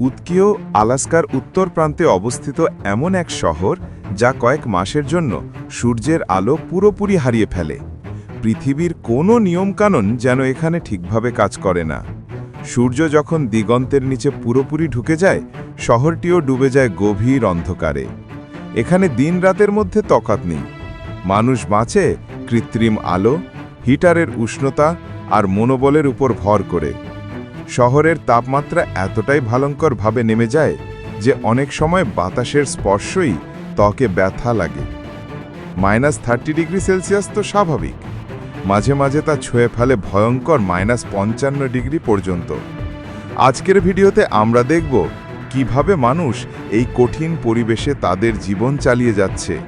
উৎকীয় আলাস্কার উত্তর প্রান্তে অবস্থিত এমন এক শহর যা কয়েক মাসের জন্য সূর্যের আলো পুরোপুরি হারিয়ে ফেলে। পৃথিবীর কোনো নিয়মকানুন যেন এখানে ঠিকভাবে কাজ করে না। সূর্য যখন দিগন্তের নিচে পুরোপুরি ঢুকে যায়, শহরটিও ডুবে যায় গভীর অন্ধকারে। এখানে দিন রাতের মধ্যে তফাৎ নেই। মানুষ বাঁচে কৃত্রিম আলো, হিটারের উষ্ণতা আর মনোবলের উপর ভর করে। শহরের তাপমাত্রা এতটাই ভয়ঙ্করভাবে নেমে যায় যে অনেক সময় বাতাসের স্পর্শই ত্বকে ব্যথা লাগে। মাইনাস থার্টি ডিগ্রি সেলসিয়াস তো স্বাভাবিক। মাঝে মাঝে তা ছুঁয়ে ফেলে ভয়ঙ্কর মাইনাস পঞ্চান্ন ডিগ্রি পর্যন্ত। আজকের ভিডিওতে আমরা দেখব কীভাবে মানুষ এই কঠিন পরিবেশে তাদের জীবন চালিয়ে যাচ্ছে,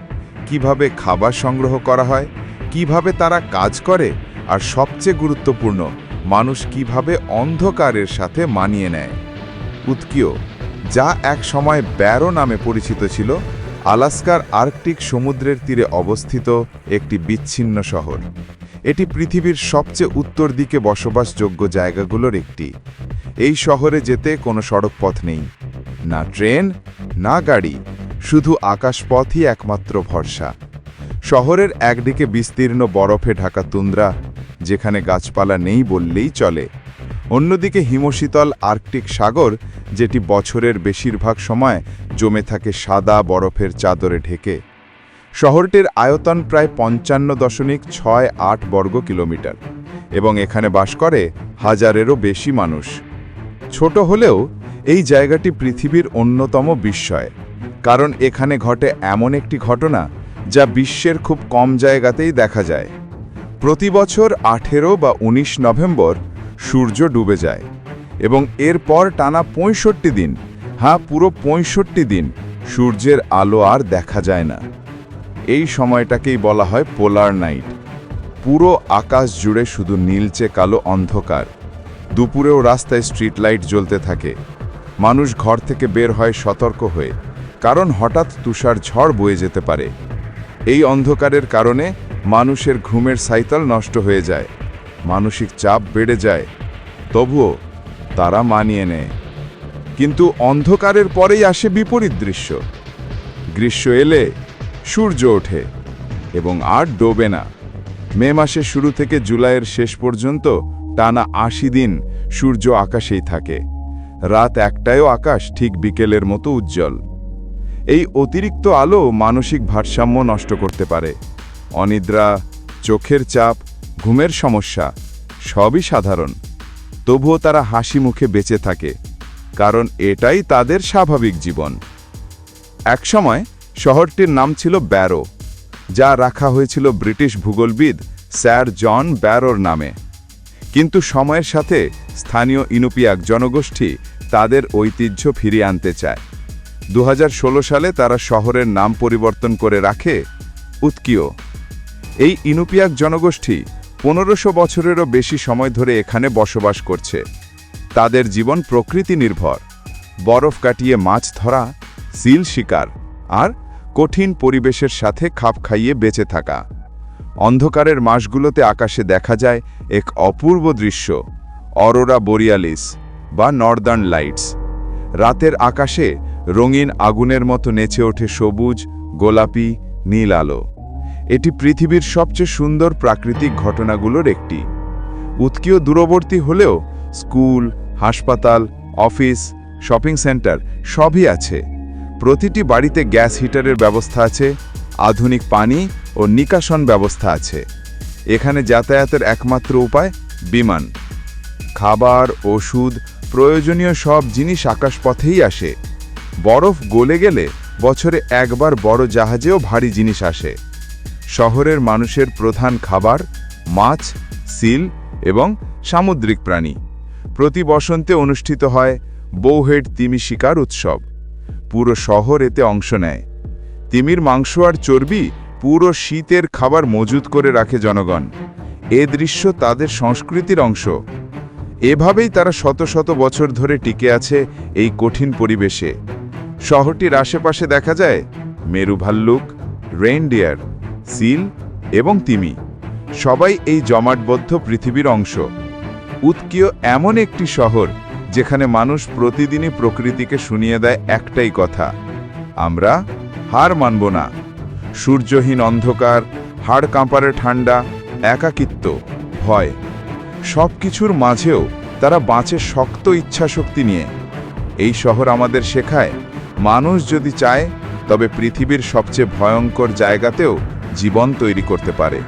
কীভাবে খাবার সংগ্রহ করা হয়, কীভাবে তারা কাজ করে, আর সবচেয়ে গুরুত্বপূর্ণ মানুষ কীভাবে অন্ধকারের সাথে মানিয়ে নেয়? উৎকীয়, যা এক সময় ব্যারো নামে পরিচিত ছিল, আলাস্কার আর্কটিক সমুদ্রের তীরে অবস্থিত একটি বিচ্ছিন্ন শহর। এটি পৃথিবীর সবচেয়ে উত্তর দিকে বসবাসযোগ্য জায়গাগুলোর একটি। এই শহরে যেতে কোনো সড়কপথ নেই। না ট্রেন, না গাড়ি, শুধু আকাশপথই একমাত্র ভরসা। শহরের একদিকে বিস্তীর্ণ বরফে ঢাকা তুন্দ্রা যেখানে গাছপালা নেই বললেই চলে। অন্যদিকে হিমশীতল আর্কটিক সাগর, যেটি বছরের বেশিরভাগ সময় জমে থাকে সাদা বরফের চাদরে ঢেকে। শহরটির আয়তন প্রায় পঞ্চান্ন দশমিক ছয় আট বর্গ কিলোমিটার এবং এখানে বাস করে হাজারেরও বেশি মানুষ। ছোট হলেও এই জায়গাটি পৃথিবীর অন্যতম বিস্ময়, কারণ এখানে ঘটে এমন একটি ঘটনা যা বিশ্বের খুব কম জায়গাতেই দেখা যায়। প্রতি বছর আঠেরো বা ১৯ নভেম্বর সূর্য ডুবে যায় এবং এরপর টানা পঁয়ষট্টি দিন হ্যাঁ পুরো পঁয়ষট্টি দিন সূর্যের আলো আর দেখা যায় না। এই সময়টাকেই বলা হয় পোলার নাইট। পুরো আকাশ জুড়ে শুধু নীলচে কালো অন্ধকার। দুপুরেও রাস্তায় স্ট্রিট লাইট জ্বলতে থাকে। মানুষ ঘর থেকে বের হয় সতর্ক হয়ে, কারণ হঠাৎ তুষার ঝড় বয়ে যেতে পারে। এই অন্ধকারের কারণে মানুষের ঘুমের সাইকেল নষ্ট হয়ে যায়। মানসিক চাপ বেড়ে যায়। তবুও তারা মানিয়ে নেয়। কিন্তু অন্ধকারের পরেই আসে বিপরীত দৃশ্য। গ্রীষ্ম এলে সূর্য ওঠে এবং আর ডোবে না। মে মাসের শুরু থেকে জুলাইয়ের শেষ পর্যন্ত টানা আশি দিন সূর্য আকাশেই থাকে। রাত একটায়ও আকাশ ঠিক বিকেলের মতো উজ্জ্বল। এই অতিরিক্ত আলো মানসিক ভারসাম্য নষ্ট করতে পারে। অনিদ্রা, চোখের চাপ, ঘুমের সমস্যা, সবই সাধারণ। তবুও তারা হাসি মুখে বেঁচে থাকে, কারণ এটাই তাদের স্বাভাবিক জীবন। একসময় শহরটির নাম ছিল ব্যারো, যা রাখা হয়েছিল ব্রিটিশ ভূগোলবিদ স্যার জন ব্যারোর নামে। কিন্তু সময়ের সাথে স্থানীয় ইনুপিয়াক জনগোষ্ঠী তাদের ঐতিহ্য ফিরিয়ে আনতে চায়। দু হাজার ষোলো সালে তারা শহরের নাম পরিবর্তন করে রাখে উৎকীয়। এই ইনুপিয়াক জনগোষ্ঠী পনেরোশো বছরেরও বেশি সময় ধরে এখানে বসবাস করছে। তাদের জীবন প্রকৃতি নির্ভর। বরফ কাটিয়ে মাছ ধরা, সিল শিকার আর কঠিন পরিবেশের সাথে খাপ খাইয়ে বেঁচে থাকা। অন্ধকারের মাসগুলোতে আকাশে দেখা যায় এক অপূর্ব দৃশ্য, অরোরা বোরিয়ালিস বা নর্দার্ন লাইটস। রাতের আকাশে রঙিন আগুনের মতো নেচে ওঠে সবুজ, গোলাপি, নীল আলো। এটি পৃথিবীর সবচেয়ে সুন্দর প্রাকৃতিক ঘটনাগুলোর একটি। উৎকীয় দূরবর্তী হলেও স্কুল, হাসপাতাল, অফিস, শপিং সেন্টার সবই আছে। প্রতিটি বাড়িতে গ্যাস হিটারের ব্যবস্থা আছে, আধুনিক পানি ও নিকাশন ব্যবস্থা আছে। এখানে যাতায়াতের একমাত্র উপায় বিমান। খাবার, ওষুধ, প্রয়োজনীয় সব জিনিস আকাশপথেই আসে। বরফ গলে গেলে বছরে একবার বড় জাহাজেও ভারী জিনিস আসে। শহরের মানুষের প্রধান খাবার মাছ, সিল এবং সামুদ্রিক প্রাণী। প্রতি বসন্তে অনুষ্ঠিত হয় বৌহেড তিমি শিকার উৎসব। পুরো শহর এতে অংশ নেয়। তিমির মাংস আর চর্বি পুরো শীতের খাবার মজুত করে রাখে জনগণ। এ দৃশ্য তাদের সংস্কৃতির অংশ। এভাবেই তারা শত শত বছর ধরে টিকে আছে এই কঠিন পরিবেশে। শহরটির আশেপাশে দেখা যায় মেরু ভাল্লুক রেইনডিয়ার। সিল এবং তিমি। সবাই এই জমাটবদ্ধ পৃথিবীর অংশ। উৎকীয় এমন একটি শহর যেখানে মানুষ প্রতিদিনই প্রকৃতিকে শুনিয়ে দেয় একটাই কথা, আমরা হার মানব না। সূর্যহীন অন্ধকার, হাড় কাঁপারে ঠান্ডা একাকিত্ব, ভয়। সব কিছুর মাঝেও তারা বাঁচে শক্ত ইচ্ছাশক্তি নিয়ে। এই শহর আমাদের শেখায়, মানুষ যদি চায়, তবে পৃথিবীর সবচেয়ে ভয়ঙ্কর জায়গাতেও জীবন তৈরি করতে পারে।